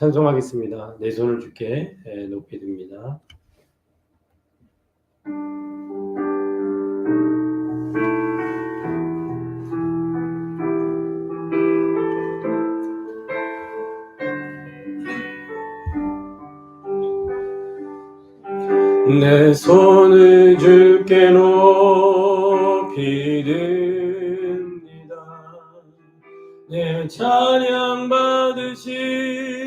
찬송하겠습니다. 내 손을 주께 예, 높이 듭니다. 내 손을 주께 높이 듭니다. 내 찬양 받으시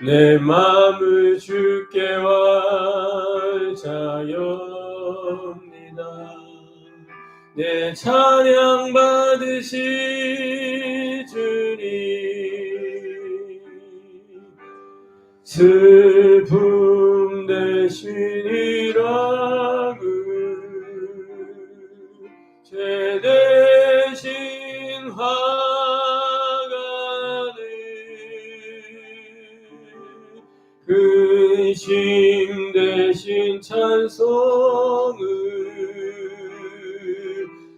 내 마음을 주께 완자옵니다. 내 찬양 받으시 주님 슬픔 대신이라 근심 대신 찬송을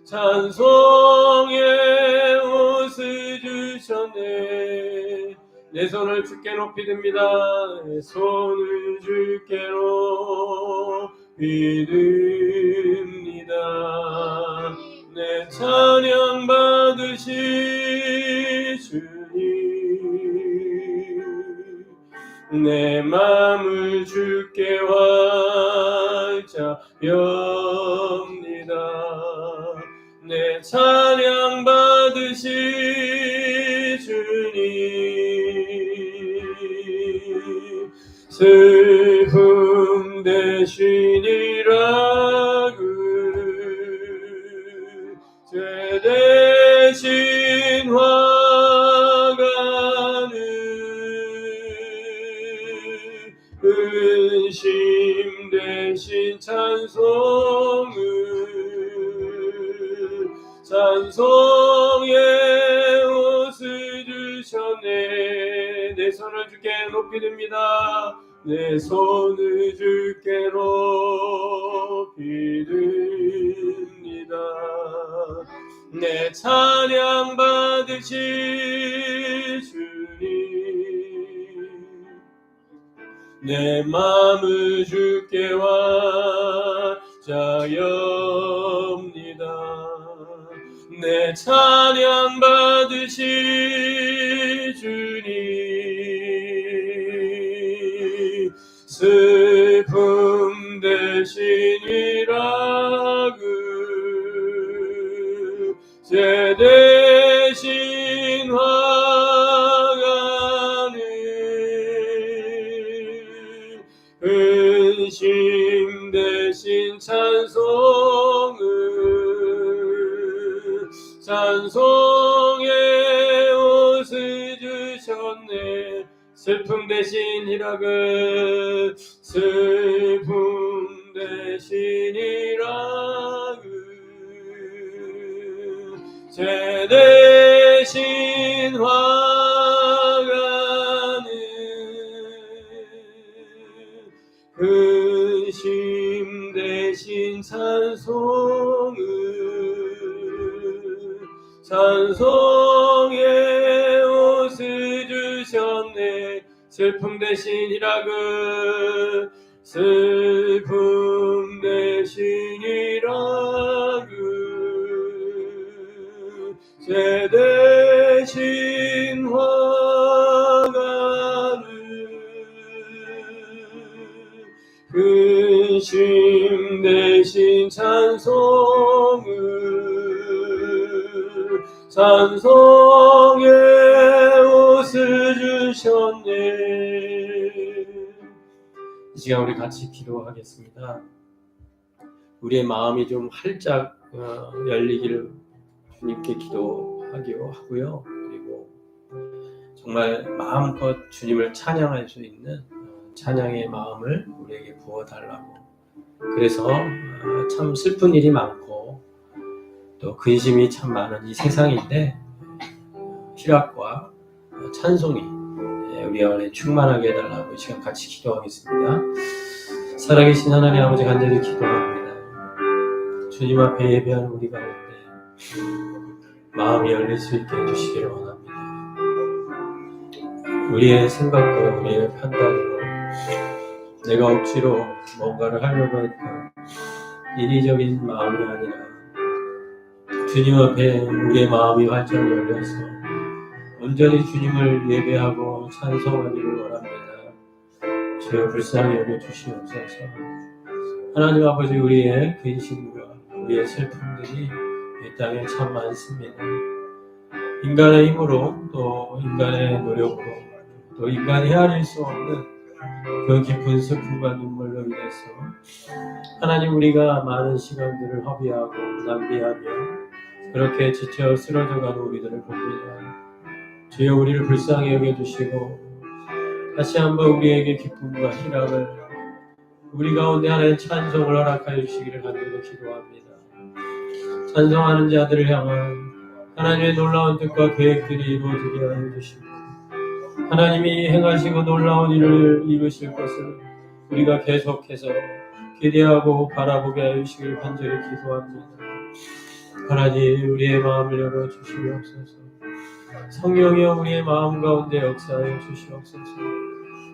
찬송의 옷을 주셨네. 내 손을 주께 높이 듭니다. 내 손을 주께 높이 듭니다 대신 찬송을 찬송의 옷을 주셨네. 내 손을 주께 높이 듭니다. 내 손을 주께 높이 듭니다. 내 찬 내 마음을 주께 완자엽니다. 내 찬양 받으시 주님 슬픔 대신 희락을 슬픔 대신 희락을 죄 대신 화가는 근심 대신 찬송을 찬송 슬픔 대신 희락을 슬픔 대신 희락을 죄 대신 화가는 근심 대신 찬송을 찬송의 주셨네 이 시간 우리 같이 기도하겠습니다. 우리의 마음이 좀 활짝 어, 열리기를 주님께 기도하기로 하고요. 그리고 정말 마음껏 주님을 찬양할 수 있는 어, 찬양의 마음을 우리에게 부어달라고. 그래서 어, 참 슬픈 일이 많고 또 근심이 참 많은 이 세상인데 어, 희락과 어, 찬송이 예, 우리 안에 충만하게 해달라고 이 시간 같이 기도하겠습니다. 살아계신 하나님 아버지 간절히 기도합니다. 주님 앞에 예배하는 우리 가운데 마음이 열릴 수 있게 해주시기를 원합니다. 우리의 생각과 우리의 판단으로 내가 억지로 뭔가를 하려고 했던 인위적인 마음이 아니라 주님 앞에 우리의 마음이 활짝 열려서 온전히 주님을 예배하고 찬송하기를 원합니다. 주여 불쌍히 여겨 주시옵소서. 하나님 아버지 우리의 근심과 우리의 슬픔들이 이 땅에 참 많습니다. 인간의 힘으로 또 인간의 노력으로 또 인간이 헤아릴 수 없는 그 깊은 슬픔과 눈물로 인해서 하나님 우리가 많은 시간들을 허비하고 낭비하며 그렇게 지쳐 쓰러져가는 우리들을 봅니다. 주여 우리를 불쌍히 여겨주시고 다시 한번 우리에게 기쁨과 희락을 우리 가운데 하나의 찬송을 허락하여 주시기를 간절히 기도합니다. 찬송하는 자들을 향한 하나님의 놀라운 뜻과 계획들이 이루어지게 하여 주시고 하나님이 행하시고 놀라운 일을 이루실 것을 우리가 계속해서 기대하고 바라보게 하여 주시길 간절히 기도합니다. 하나님 우리의 마음을 열어 주시옵소서. 성령이여 우리의 마음 가운데 역사하여 주시옵소서.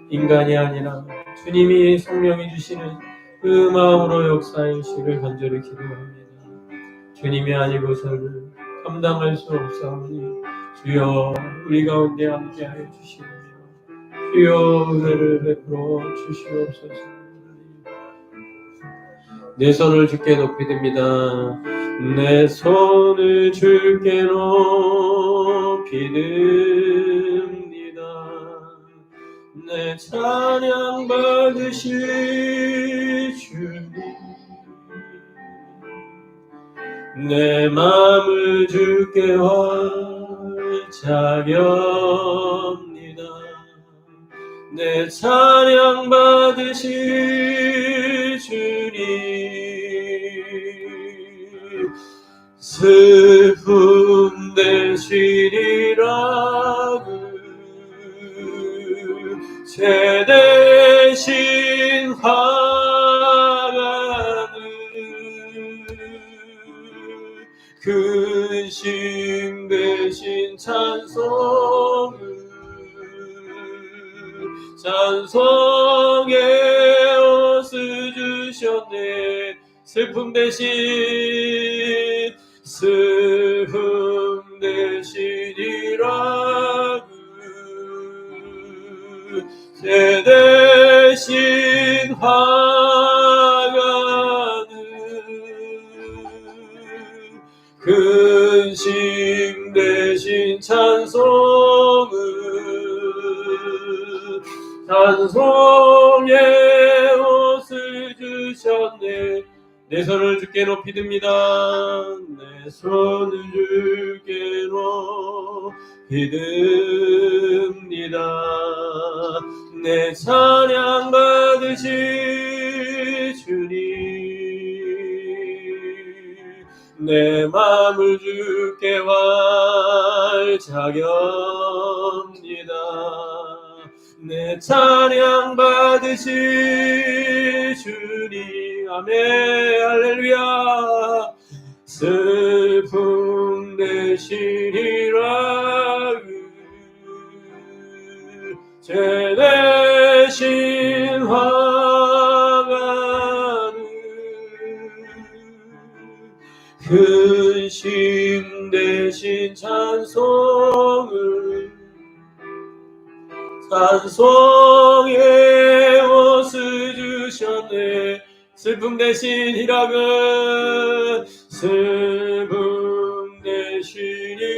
인간이 아니라 주님이 성령이 주시는 그 마음으로 역사하여 주시기를 간절히 기도합니다. 주님이 아니고서는 감당할 수 없사오니 주여 우리 가운데 함께하여 주시며 주여 은혜를 베풀어 주시옵소서. 내 손을 주께 높이 듭니다. 내 손을 주께 높이 듭니다. 내 찬양 받으실 주님. 내 마음을 주께 활짝 엽니다. 내 찬양 받으실 주님. 대 죄 대신 화가는 근심 대신 찬송을 찬송의 옷을 주셨네. 슬픔 대신 슬픔 대신이라고 제 대신 화가는 근심 대신 찬송을 찬송의 옷을 주셨네. 내 손을 주께 높이 듭니다. 내 손을 주께 높이 듭니다 내 찬양 받으실 주님. 내 마음을 주께 활짝 엽니다. 내 찬양 받으실 주님. 아멘. 할렐루야. 슬픔 대신이라 제 대신 화가는 근심 대신 찬송을 찬송의 옷을 주셨네. 슬픔 대신 희락은 슬픔 대신 희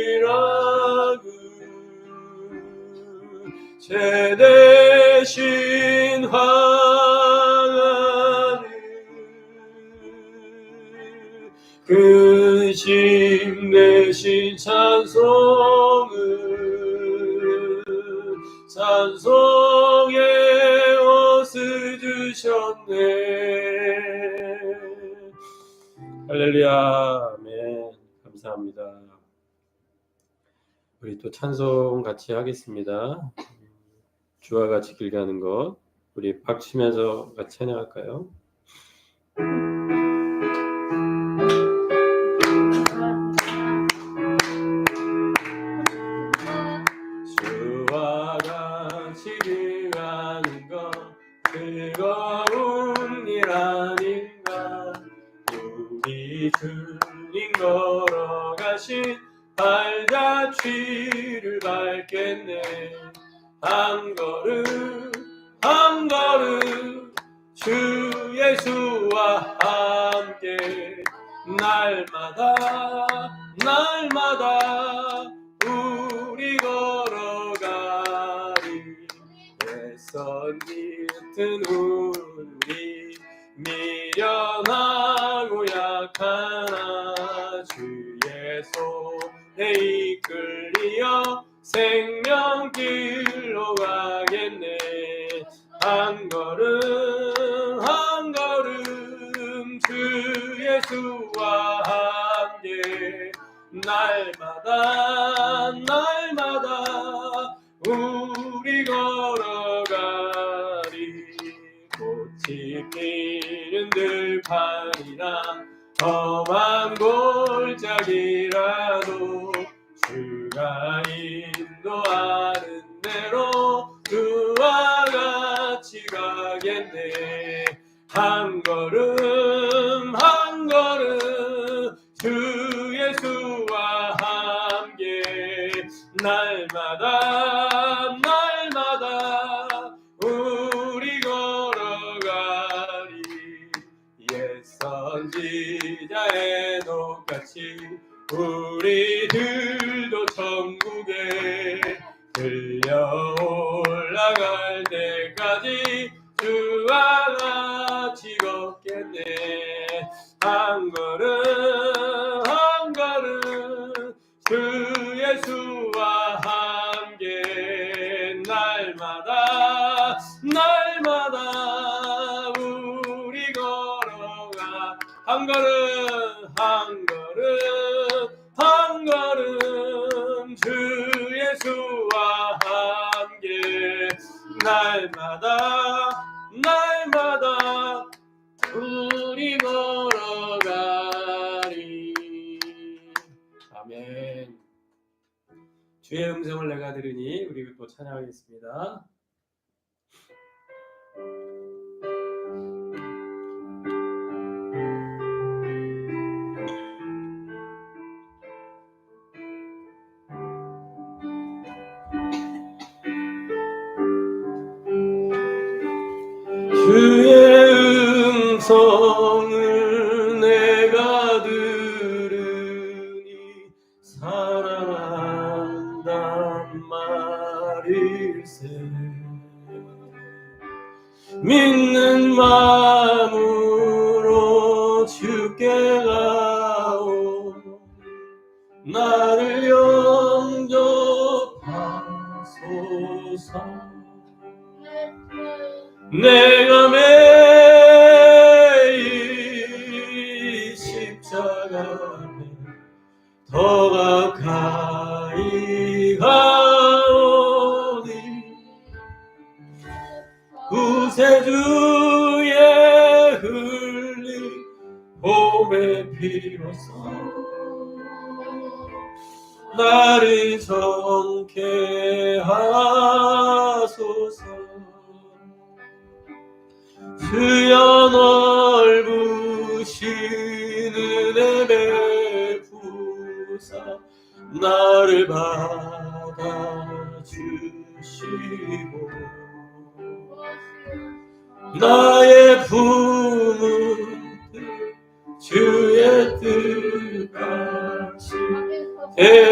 제 대신 화가는 근심 대신 찬송을 찬송의 옷을 주셨네. 할렐루야. 아멘. 감사합니다. 우리 또 찬송 같이 하겠습니다 주와 같이 길 가는 것 우리 박치면서 같이 찬양할까요? 연하고 약한 가겠네. 한 걸음 한 걸음 주 예수와 함께 날마다 বাদা 찬양하겠습니다. 주의 음성 너가 가히 가오니 구세주의 흘린 봄에 피로써 나를 성케 하소서. 주여 tu cache. Et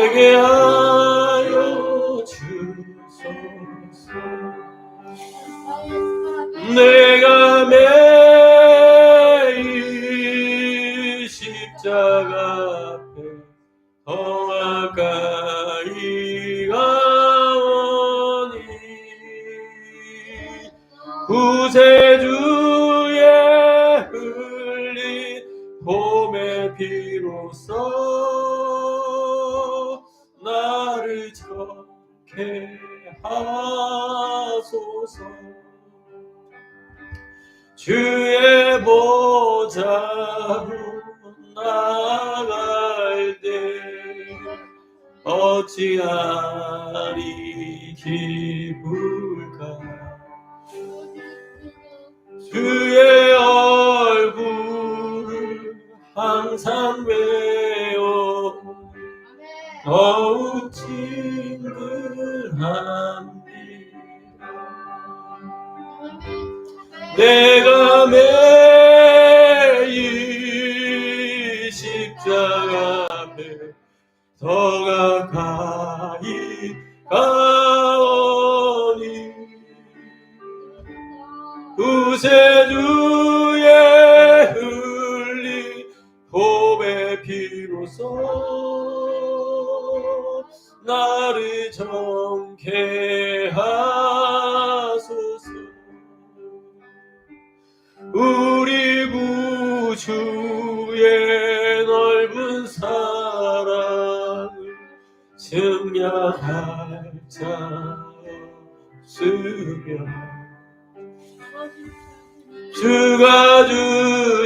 Of. 구세주의 흘린 보배 피로써 나를 정케 하소서. 우리 구주의 넓은 사랑을 증명할 자 없으며 주가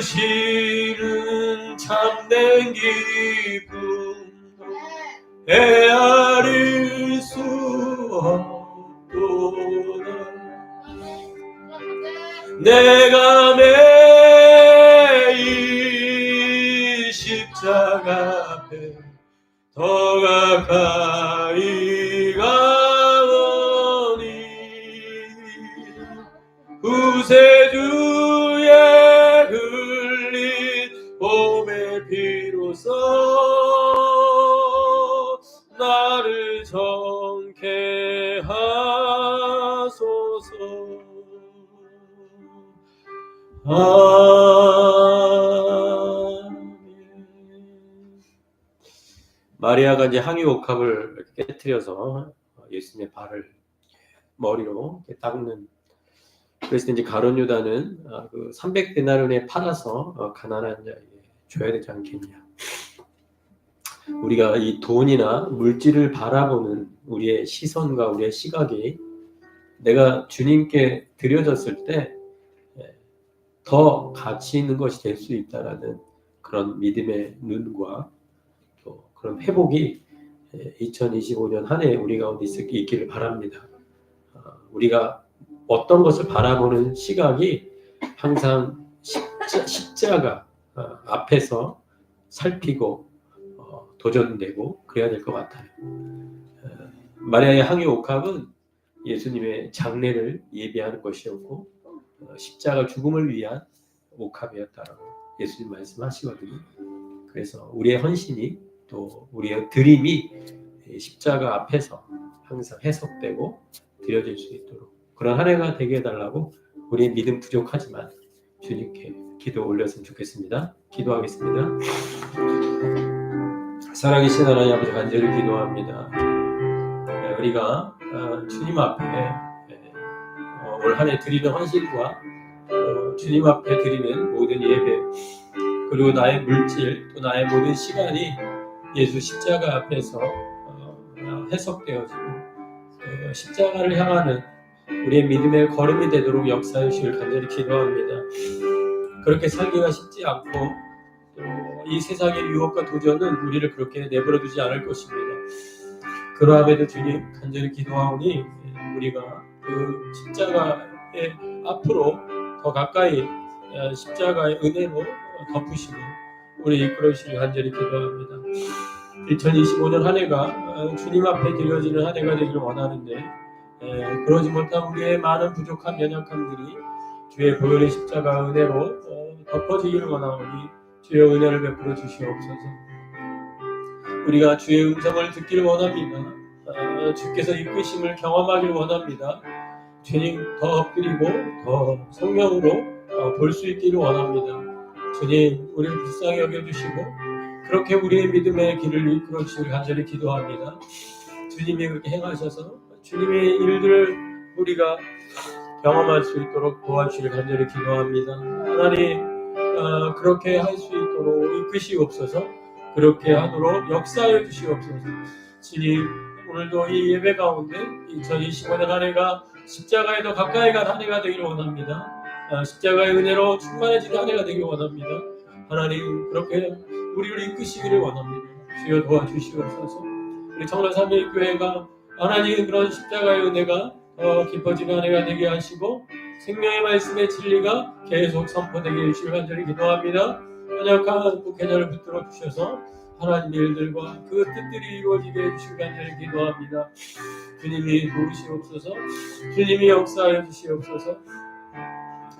주시는 참된 기쁨 헤아릴 수 없도다 내가 매일 십자가 앞에 더 가까이 마리아가 이제 항유 옥합을 깨뜨려서 예수님의 발을 머리로 닦는 그래서 이제 가론 유다는 아, 그 300데나리온에 팔아서 어, 가난한 자에게 줘야 되지 않겠냐. 우리가 이 돈이나 물질을 바라보는 우리의 시선과 우리의 시각이 내가 주님께 드려졌을 때 더 가치 있는 것이 될 수 있다라는 그런 믿음의 눈과 또 그런 회복이 2025년 한 해 우리 가운데 있- 있기를 바랍니다. 어, 우리가 어떤 것을 바라보는 시각이 항상 십자, 십자가 어, 앞에서 살피고 어, 도전되고 그래야 될 것 같아요. 어, 마리아의 항해 옥합은 예수님의 장례를 예비하는 것이었고 어, 십자가 죽음을 위한 옥합이었다라고 예수님 말씀하시거든요. 그래서 우리의 헌신이 또 우리의 드림이 이 십자가 앞에서 항상 해석되고 드려질 수 있도록 그런 한 해가 되게 해달라고 우리의 믿음 부족하지만 주님께 기도 올렸으면 좋겠습니다. 기도하겠습니다. 사랑이신 하나님 아버지 간절히 기도합니다. 네, 우리가 어, 주님 앞에 어, 올한 해 드리는 헌신과 어, 주님 앞에 드리는 모든 예배 그리고 나의 물질 또 나의 모든 시간이 예수 십자가 앞에서 어, 해석되어지고 어, 십자가를 향하는 우리의 믿음의 걸음이 되도록 역사해 주시길 간절히 기도합니다. 그렇게 살기가 쉽지 않고 또이 세상의 유혹과 도전은 우리를 그렇게 내버려 두지 않을 것입니다. 그러함에도 주님 간절히 기도하오니 우리가 그 십자가의 앞으로 더 가까이 어, 십자가의 은혜로 덮으시고 우리 이끌어 주시길 간절히 기도합니다. 2025년 한 해가 어, 주님 앞에 드려지는 한 해가 되기를 원하는데 에, 그러지 못한 우리의 많은 부족한 연약함들이 주의 보혈의 십자가 은혜로 어, 덮어지기를 원하오니 주의 은혜를 베풀어 주시옵소서. 우리가 주의 음성을 듣기를 원합니다. 어, 주께서 이끄심을 경험하기를 원합니다. 주님 더 엎드리고 더 성령으로 어, 볼수 있기를 원합니다. 주님 우리를 불쌍히 여겨주시고 그렇게 우리의 믿음의 길을 이끌어 주시길 간절히 기도합니다. 주님이 그렇게 행하셔서 주님의 일들을 우리가 경험할 수 있도록 도와주시길 간절히 기도합니다. 하나님 어, 그렇게 할 수 있도록 이끄시옵소서 그렇게 하도록 역사해 주시옵소서 주님 오늘도 이 예배 가운데 2025년 한 해가 십자가에 더 가까이 간 한 해가 되기를 원합니다. 아, 십자가의 은혜로 충만해지는 한 해가 되기를 원합니다. 하나님 그렇게 우리를 이끄시기를 원합니다. 주여 도와주시옵소서. 우리 청라 삼일교회가 하나님 그런 십자가의 은혜가 더 깊어지는 한 해가 되게 하시고 생명의 말씀의 진리가 계속 선포되게 해주시길 간절히 기도합니다. 연약한 국회자를 붙들어 주셔서 하나님의 일들과 그 뜻들이 이루어지게 해주시기 간절히 기도합니다. 주님이 도우시옵소서 주님이 역사하여 주시옵소서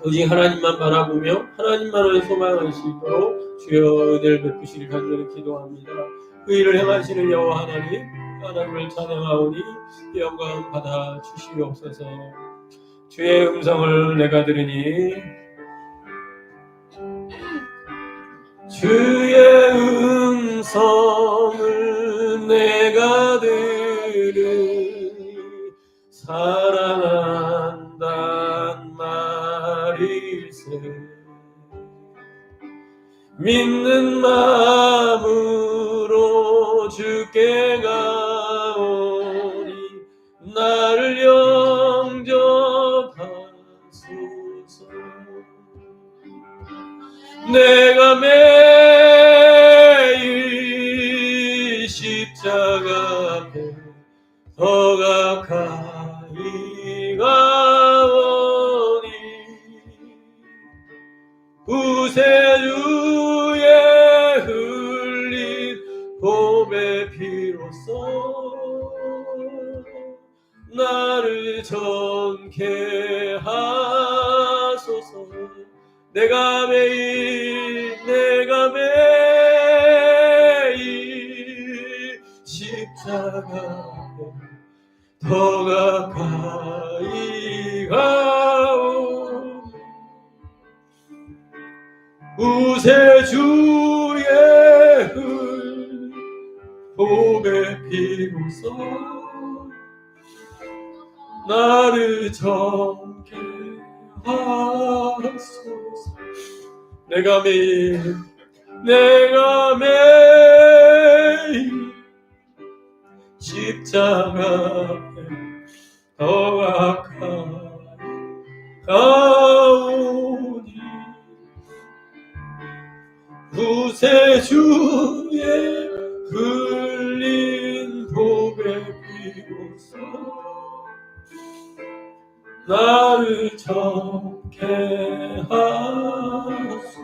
오직 하나님만 바라보며 하나님만을 소망할 수 있도록 주여 은혜를 베푸시길 간절히 기도합니다. 그 일을 행하시는 여호와 하나님 하나님을 찬양하오니 영광 받아 주시옵소서 주의 음성을 내가 들으니 주의 음성 믿는 마음으로 주께 가오니 나를 영접하소서. 내가 매일 십자가 앞에 더 가까이 가 정케 하소서. 내가 매일 내가 매일 십자가 앞에 더 가까이 가오. 우세 주의 흘 봄의 피로써 나를 정케 하소서. 내가 매일 내가 매일 십자가 앞에 더 가까이 가오니 구세주의 흘린 피로써 나를 정케 하소서